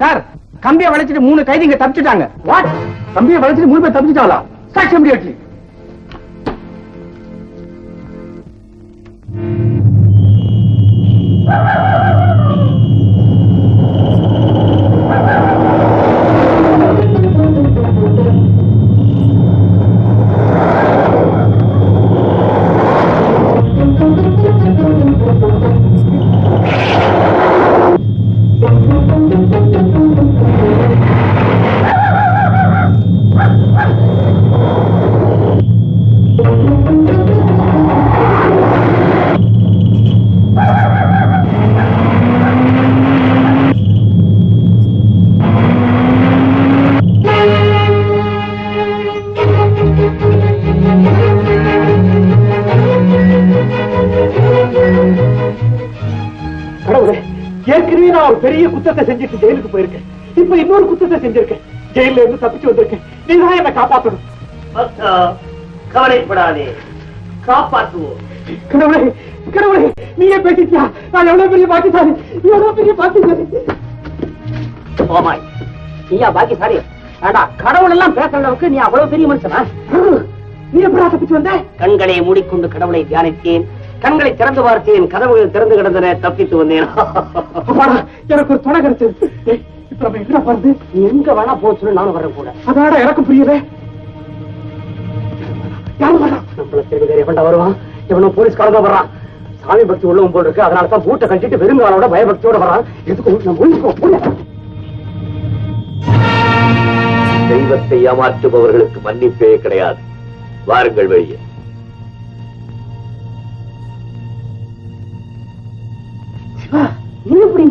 Sir கம்பியை வளைச்சிட்டு மூணு கைதிங்க தப்பிச்சுட்டாங்க. What கம்பியை வளைச்சிட்டு மூணு பேர் தப்பிச்சுட்டாங்களா? சாட்சி இமிடியட்லி நான் ஒரு பெரிய குத்தத்தை செஞ்சுட்டு ஜெயிலுக்கு போயிருக்கேன். இப்ப இன்னொரு குத்தத்தை செஞ்சிருக்கேன். ஜெயில இருந்து தப்பிச்சு வந்திருக்கேன். நீதான் என்ன காப்பாத்தணும். பக்தா கவலைப்படாதே. காப்பாற்றுவோம் கடவுளே கடவுளே நீயே பேசிட்டியா? நான் எவ்வளவு பெரிய பாக்கிசாலி எவ்வளவு பெரிய பாக்கிசாலி ஓமாய் நீயா பாக்கி சாரி வேண்டா கடவுள் எல்லாம் பேசுற அளவுக்கு நீ அவ்வளவு பெரிய மனுஷனா? நீ எப்படா தப்பிச்சு வந்த? கண்களை மூடிக்கொண்டு கடவுளை தியானித்தேன். கண்களை திறந்து பார்த்தேன் கதவுகள் திறந்து கிடந்தன தப்பித்து வந்தேன். எனக்கு ஒரு துணை கிடைச்சது. இப்ப நம்ம எங்கடா போறது? நீ எங்க வேணா போச்சுன்னு நானும் வரேன் கூட. அதாடா எனக்கு புரியல. வரா நம்மள திருடி எவன்டா வருவான்? இவனும் போலீஸ் கலந்து வர்றான். சாமி பக்தி உள்ளவன் போல் இருக்கு. அதனால தான் பூட்டை கட்டிட்டு வெறுங்காலோட பயபக்தியோட வரான் எதுக்கு நம்ம ஒழிச்சுக்கோ தெய்வத்தை ஏமாற்றுபவர்களுக்கு மன்னிப்பே கிடையாது. வாருங்கள் வெளியே.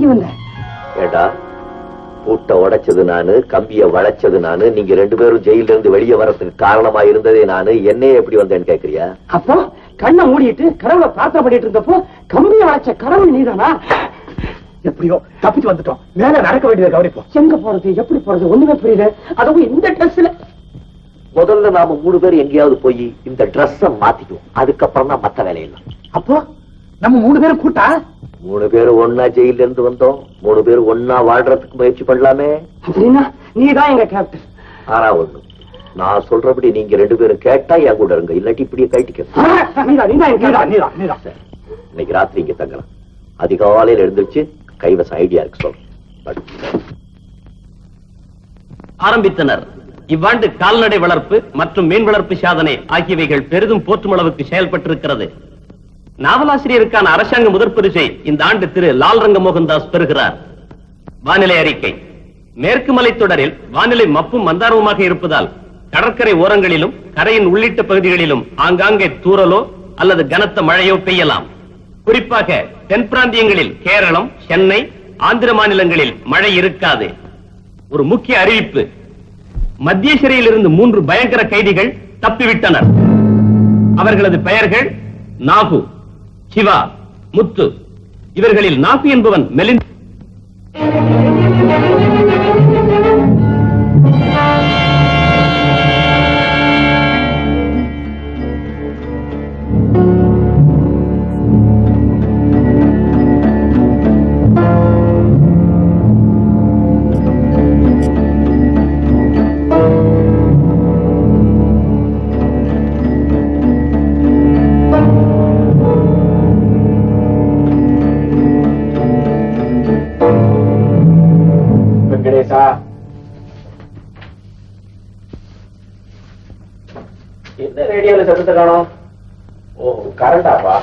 வந்த ஏடா பூட்டை உடைச்சது நானு கம்பிய வளைச்சது நானு நீங்க ரெண்டு பேரும் ஜெயில இருந்து வெளியே வரதுக்கு காரணமா இருந்ததே நானு என்னையே எப்படி வந்தேன்னு கேக்குறியா? அப்போ கண்ணை மூடிட்டு கடவுளை பிரார்த்தனை பண்ணிட்டு இருந்தப்போ கம்பியை வளைச்ச கடவுள் நீதானா? எப்படியோ தப்பிச்சு வந்துட்டோம். மேல நடக்க வேண்டியதை கவனிப்போம். எங்க போறது எப்படி போறது ஒண்ணுமே புரியல. அதுவும் இந்த ட்ரெஸ்ல முதல்ல நாம மூணு பேர் எங்கேயாவது போய் இந்த ட்ரெஸ்ஸ மாத்திக்குவோம். அதுக்கப்புறம் தான் மத்த வேலையெல்லாம். அப்போ நம்ம மூணு பேரும் கூட்டா? மூணு பேர் ஒன்னா ஜெயில இருந்து வந்தோம். மூணு பேர் ஒன்னா வாழ்றதுக்கு முயற்சி பண்ணலாமே. அப்படின்னா நீதான் எங்க கேப்டன் ஆனா ஒண்ணு நான் சொல்றபடி நீங்க ரெண்டு பேரும் கேட்டா என் கூட இருங்க. இல்லாட்டி இப்படியே நீதான் இன்னைக்கு ராத்திரி இங்க தங்கலாம். அதிகாலையில எழுந்திருச்சு கைவசம் ஐடியா இருக்கு சொல்றேன் ஆரம்பித்தனர். இவ்வாண்டு கால்நடை வளர்ப்பு மற்றும் மீன் வளர்ப்பு சாதனை ஆகியவைகள் பெரிதும் போற்றும் அளவுக்கு செயல்பட்டிருக்கிறது. நாவலாசிரியருக்கான அரசாங்க முதற் பரிசை இந்த ஆண்டு திரு லால் ரங்க மோகன்தாஸ் பெறுகிறார். வானிலை அறிக்கை. மேற்கு மலைத்தொடரில் வானிலை மப்பும் மந்தாரமுமாக இருப்பதால் கடற்கரை ஓரங்களிலும் கரையின் உள்ளிட்ட பகுதிகளிலும் ஆங்காங்கே தூறலோ அல்லது கனத்த மழையோ பெய்யலாம். குறிப்பாக தென் பிராந்தியங்களில் கேரளம் சென்னை ஆந்திர மாநிலங்களில் மழை இருக்காது. ஒரு முக்கிய அறிவிப்பு. மத்திய சிறையில் இருந்து மூன்று பயங்கர கைதிகள் தப்பிவிட்டனர். அவர்களது பெயர்கள் நாகு சிவா முத்து இவர்களில் நாசி என்பவன் மெலின் ரேடியோல சத்தத்தை காணோம். ஓ கரண்டாப்பா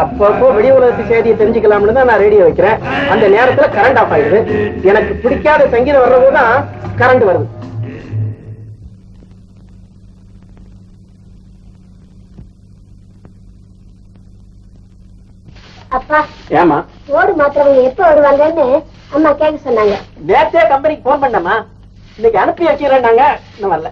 அப்பப்போ வெளி உலகத்து செய்தியை தெரிஞ்சுக்கலாம்னு தான் நான் ரேடியோ வைக்கிறேன். அந்த நேரத்துல கரண்ட் ஆஃப் ஆயிடுது. எனக்கு பிடிக்காத சங்கீதம் வர்றபோது தான் கரண்ட் வருது. அப்பா. ஏமா ஓடு மாத்திரவங்க எப்ப வருவாங்கன்னு அம்மா கேட்க சொன்னாங்க. நேத்தே கம்பெனிக்கு போன் பண்ணமா இன்னைக்கு அனுப்பி வைக்கிறேன்னாங்க. இன்னும் வரல.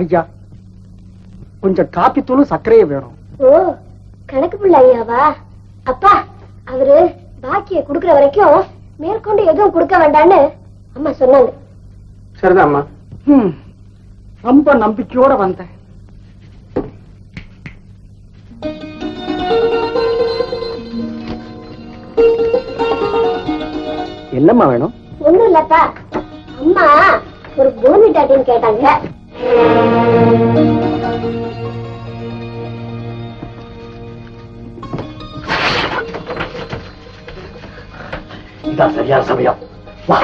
ஐயா கொஞ்சம் காப்பி தூளும் சர்க்கரையும் வேணும். ஓ கணக்கு புள்ள ஐயாவா? அப்பா அவரு பாக்கிய குடுக்கற வரைக்கும் மேற்கொண்டு எதுவும் கொடுக்க வேண்டான்னு அம்மா சொன்னாங்க. சரிதாம்மா ரொம்ப நம்பிக்கையோட வந்தேன். என்னம்மா வேணும்? ஒண்ணும் இல்லப்பா. அம்மா ஒரு பூமி டாட்டின்னு கேட்டாங்க. இதான் சரியான சமயம். வா.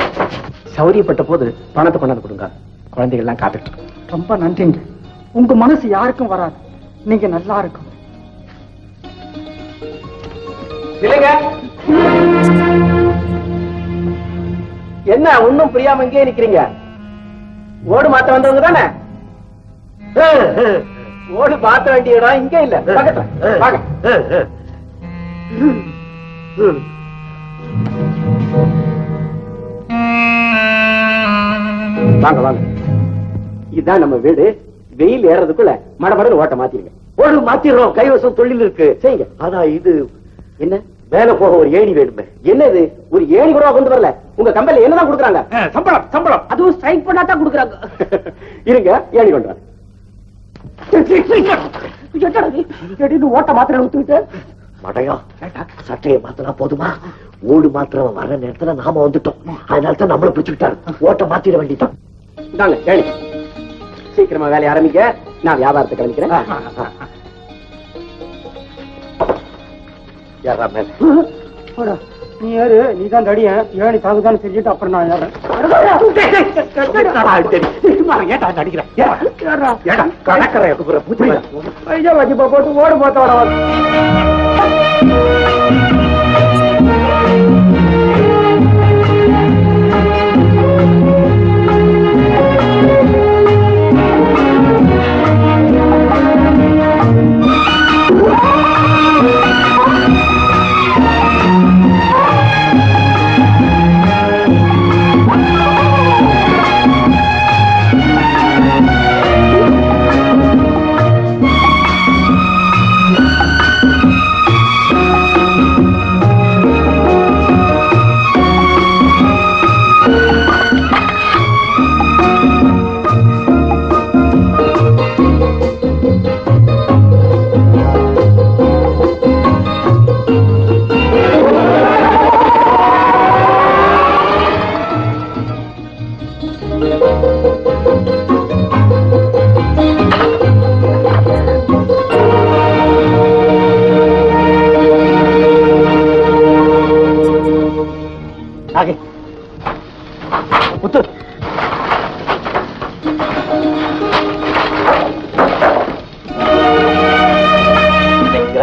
சௌரியப்பட்ட போது பணத்தை கொண்டாந்து கொடுங்க. குழந்தைகள் எல்லாம் காத்துட்டு. ரொம்ப நன்றிங்க. உங்க மனசு யாருக்கும் வராது. நீங்க நல்லா இருக்கும் இல்லைங்க. என்ன ஒண்ணும் புரியாம இங்கே நிக்கிறீங்க? ஓடு மாத்த வந்தவங்க தானே? ஓடு மாத்த வேண்டிய இடம் இங்க இல்ல. பக்கத்துல. வாங்க. வாங்க. இதுதான் நம்ம வீடு. வெயில் ஏறதுக்குள்ள மடமடன்னு ஓட்ட மாத்திருங்க. ஒரு மாத்திடுறோம் கைவசம் தொழில் இருக்கு. செய்யுங்க. ஆனா இது என்ன? மேல போக ஒரு ஏணி வேணுமே. என்ன இது ஒரு ஏணி கூட கொண்டு வரல. உங்க கம்பெனில என்னதான் கொடுக்குறாங்க? சம்பளம் சம்பளம். அதுவும் ஸ்ட்ரைக் பண்ணா தான் கொடுக்குறாங்க. இருங்க ஏணி கொண்டு வரேன். ஓட்ட மாத்திரை ஊத்துக்கிட்டு மடையா சட்டையை மாத்தினா போதுமா? ஓடு மாத்திரம் வர நேரத்துல நாம வந்துட்டோம். அதனால தான் நம்மள பிடிச்சுக்கிட்டாரு. ஓட்ட மாத்திட வேண்டியதான் இந்தாங்க ஏணி சீக்கிரமா வேலையை ஆரம்பிக்க நான் வியாபாரத்தை கவனிக்கிறேன் யாரா மேல நீ ஏறு நீ தான் தடிய ஏழி தாகுதான்னு தெரிஞ்சுட்டு அப்புறம் நான் ஏறேன் வச்சுப்பா போட்டு ஓடு போத்தோட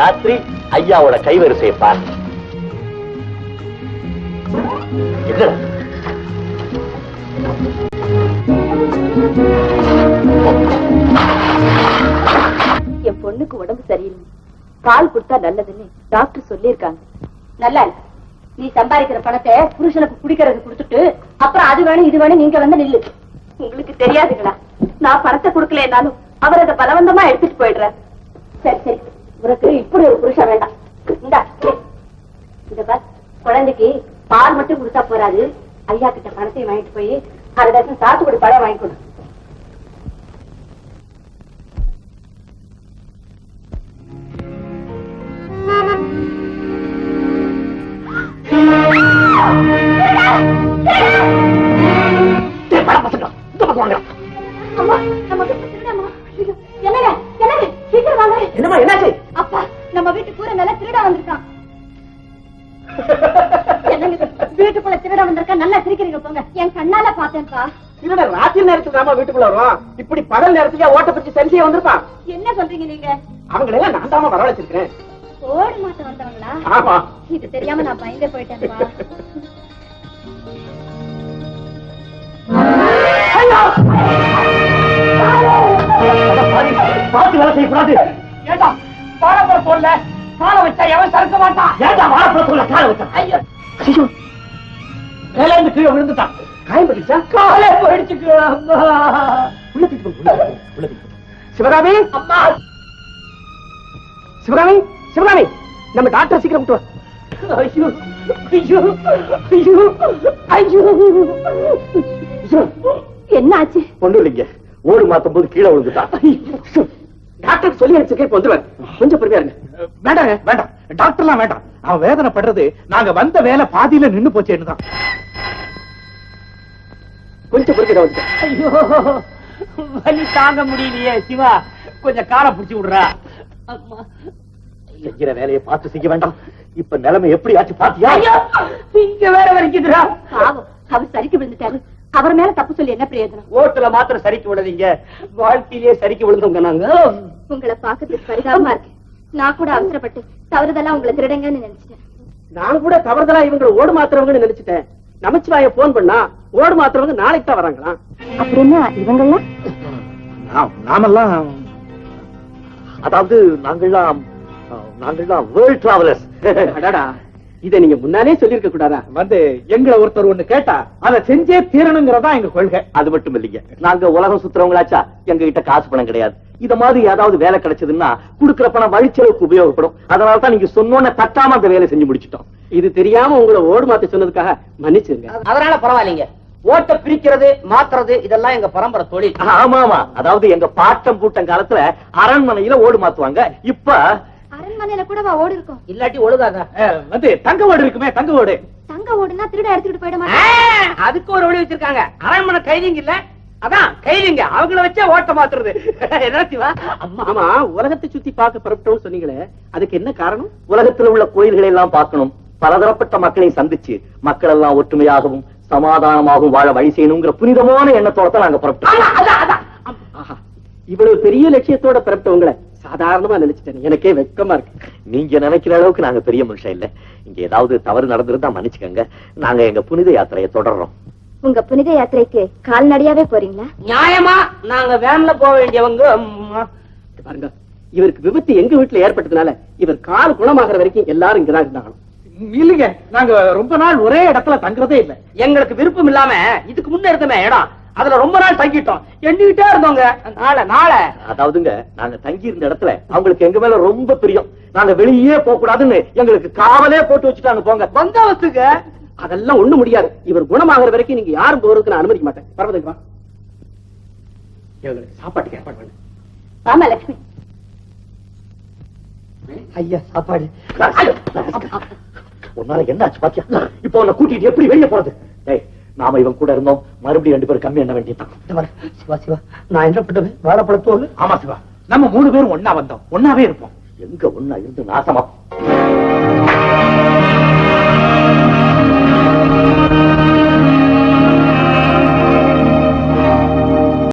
ராத்திரி ஐயாவோட கைவரிசையை பார். என்ன? என் பொண்ணுக்கு உடம்பு சரியில்லை. பால் கொடுத்தா நல்லதுன்னு டாக்டர் சொல்லியிருக்காங்க. நல்லா நீ சம்பாதிக்கிற பணத்தை புருஷனுக்கு குடிக்கிறது கொடுத்துட்டு அப்புறம் அது வேணும் இது வேணும் நீங்க வந்து நில்லு. உங்களுக்கு தெரியாதுங்களா? நான் பணத்தை கொடுக்கலனாலும் அவர் அதை பலவந்தமா எடுத்துட்டு போயிடுறார் சரி சரி. உனக்கு இப்படி ஒரு புருஷன் வேண்டாம். இந்த பார் குழந்தைக்கு பால் மட்டும் கொடுத்தா போறாது. ஐயா கிட்ட பணத்தையும் வாங்கிட்டு போய் அரை டசன் சாத்துக்குடி பழம் வாங்கிக்கணும் Come on. திருட வந்திருக்கான் நல்லா சிரிக்கிறீங்க போங்க என் கண்ணால பார்த்தேன்ப்பா. இவட ராத்திரி நேரத்துக்கு தாமா வீட்டுக்குள்ள வருவான் இப்படி பகல் நேரத்துக்கு ஓட்ட பிடிச்சி சரி செய்ய வந்திருப்பான் என்ன சொல்றீங்க நீங்க? அவங்களை எல்லாம் நான் தாமா வரவழைச்சிருக்கிறேன். ஓடு மாத்த வந்தவங்களா? ஆமா. இது தெரியாம நான் பயந்தே போயிட்டேன்ப்பா. பார்த்து வேலை செய்யக்கூடாது. ஏண்டா வாழைப்பழ தோல்ல கால வச்சா எவன் சறுக்க மாட்டான்? ஏண்டா வாழைப்பழ தோல்ல கால வச்சா? ஐயோ. இருந்து கீழே விழுந்துட்டான். காயம் பட்டுச்சா காலே அம்மா. உள்ள போடு. சிவகாமி! அம்மா! சிவகாமி சிவகாமி! நம்ம டாக்டர் சீக்கிரம் கூட்டு வா. ஐயோ ஐயோ ஐயோ ஐயோ. என்ன ஆச்சு ஒண்ணும் இல்லைங்க. ஓடு மாத்தும் போது கீழே விழுந்துட்டான். டாக்டர் சொல்லி அனுப்பிச்சிருக்கேன் இப்ப வந்துருவேன். கொஞ்சம் பொறுமையா இருங்க. வேண்டாங்க வேண்டாம். டாக்டர்லாம் வேண்டாம். அவன் வேதனைப்படுறது நாங்க வந்த வேலை பாதியில நின்னு போச்சேன்னு தான். கொஞ்சம் பொறுமையா வந்து ஐயோ வலி தாங்க முடியலையே சிவா. கொஞ்சம் காலை பிடிச்சு விடுறா. அம்மா. செய்கிற வேலையை பார்த்து செய்ய வேண்டாம். இப்ப நிலைமை எப்படி ஆச்சு பாத்தியா? இங்க வேற வரைக்குதுடா பாவம் அவர் சரிக்கு விழுந்துட்டாரு. அவர் மேல தப்பு சொல்லி என்ன பிரயோஜனம்? ஓட்டுல மாத்திரம் சரிக்கு விடாதீங்க வாழ்க்கையிலேயே சரிக்கு விழுந்தவங்க நாங்க. உங்களை பாக்கிறதுக்கு பரிதாபமா இருக்கு. நான் கூட அவசரப்பட்டு தவறுதெல்லாம் உங்களை திருடங்கன்னு நினைச்சிட்டேன். நான் கூட தவறுதலா இவங்க ஓடு மாத்துறவங்கன்னு நினைச்சிட்டேன். நமச்சிவாய போன் பண்ணா ஓடு மாத்துறவங்க நாளைக்கு தான் வராங்களாம். அப்புறம் என்ன இவங்கெல்லாம்? நாம்- நாமெல்லாம் அதாவது நாங்கள்லாம் நாங்கள்லாம் வேர்ல்ட் டிராவலர்ஸ் அடாடா. இத நீங்க முன்னாலே சொல்லிருக்க கூடாதா? வந்து எங்களை ஒருத்தர் ஒண்ணு கேட்டா அதை செஞ்சே தீரணுங்கிறதா எங்க கொள்கை. அது மட்டும் இல்லைங்க. நாங்க உலகம் சுத்துறவங்களாச்சா? எங்க கிட்ட காசு பணம் கிடையாது. இத மாதிரி ஏதாவது வேலை கிடைச்சதுன்னா குடுக்கிற பணம் வழிச்செலவுக்கு உபயோகப்படும். அதனால தான் நீங்க சொன்னோன்னே தட்டாம அந்த வேலையை செஞ்சு முடிச்சிட்டோம். இது தெரியாம உங்களை ஓடு மாத்த சொன்னதுக்காக மன்னிச்சிருங்க. அதனால பரவாயில்லைங்க. ஓட்ட பிரிக்கிறது மாத்துறது இதெல்லாம் எங்க பரம்பரை தொழில். ஆமா ஆமா அதாவது எங்க பாட்டம் பூட்டம் காலத்துல அரண்மனையில ஓடு மாத்துவாங்க. இப்ப அரண்மனையில கூடவா ஓடு இருக்கும்? இல்லாட்டி ஒழுகாத வந்து தங்க ஓடு இருக்குமே தங்க ஓடு. தங்க ஓடுனா திருட எடுத்துக்கிட்டு போயிட அதுக்கு ஒரு வழி வச்சிருக்காங்க. அரண்மனை கைதிங்க இல்ல. அதான் கைதிங்க அவங்கள வச்சே ஓட்ட மாத்துறது. என்ன சிவா? அம்மா ஆமா உலகத்தை சுத்தி பார்க்க புறப்பட்டோம்னு சொன்னீங்களே அதுக்கு என்ன காரணம்? உலகத்துல உள்ள கோயில்களை எல்லாம் பார்க்கணும். பலதரப்பட்ட மக்களை சந்திச்சு மக்கள் எல்லாம் ஒற்றுமையாகவும் சமாதானமாகவும் வாழ வழி செய்யணுங்கிற புனிதமான எண்ணத்தோட தான் நாங்க புறப்பட்டோம். ஆஹா இவ்வளவு பெரிய லட்சியத்தோட பிறப்பவங்களை சாதாரணமா நினைச்சிட்டேன். எனக்கே வெக்கமா இருக்கு. நீங்க நினைக்கிற அளவுக்கு நாங்க பெரிய மனுஷன் இல்ல. இங்க ஏதாவது தவறு நடந்திருந்தா மன்னிச்சுக்கங்க. நாங்க எங்க புனித யாத்திரையை தொடர்றோம். உங்க புனித யாத்திரைக்கு கால்நடையாவே போறீங்களா? நியாயமா நாங்க வேன்ல போக வேண்டியவங்க பாருங்க இவருக்கு விபத்து எங்க வீட்டுல ஏற்பட்டதுனால இவர் கால் குணமாகற வரைக்கும் எல்லாரும் இங்கதான் இருந்தாங்க இல்லைங்க நாங்க ரொம்ப நாள் ஒரே இடத்துல தங்குறதே இல்ல. எங்களுக்கு விருப்பம் இல்லாம இதுக்கு முன்ன இருந்தமே இடம். அதுல ரொம்ப நாள் தங்கிட்டோம். எண்ணிக்கிட்டே இருந்தோங்க. நாளை நாளை. அதாவதுங்க நாங்க தங்கி இருந்த இடத்துல அவங்களுக்கு எங்க மேல ரொம்ப பிரியம். நாங்க வெளியே போக கூடாதுன்னு எங்களுக்கு காவலே போட்டு வச்சுட்டாங்க போங்க. பந்தாவத்துக்கு அதெல்லாம் ஒண்ணு முடியாது. இவர் குணமாகற வரைக்கும் நீங்க யாரும் போறதுக்கு நான் அனுமதிக்க மாட்டேன். பரவதுக்கு வா. இவங்களுக்கு சாப்பாட்டுக்கு ஏற்பாடு பண்ணு. ஆமா லட்சுமி ஐயா சாப்பாடு. உன்னால என்ன ஆச்சு பாத்தியா? இப்போ உன்னை கூட்டிட்டு எப்படி வெளியே போறது? டேய் நாம இவன் கூட இருந்தோம். மறுபடியும் ரெண்டு பேரும் கம்மி என்ன வேண்டியதான் சிவா சிவா நான் என்ன பண்ணுவேன் வாழைப்பழத்தோல் ஆமா சிவா. நம்ம மூணு பேரும் ஒண்ணா வந்தோம். ஒண்ணாவே இருப்போம். எங்க ஒண்ணா இருந்து நாசமா?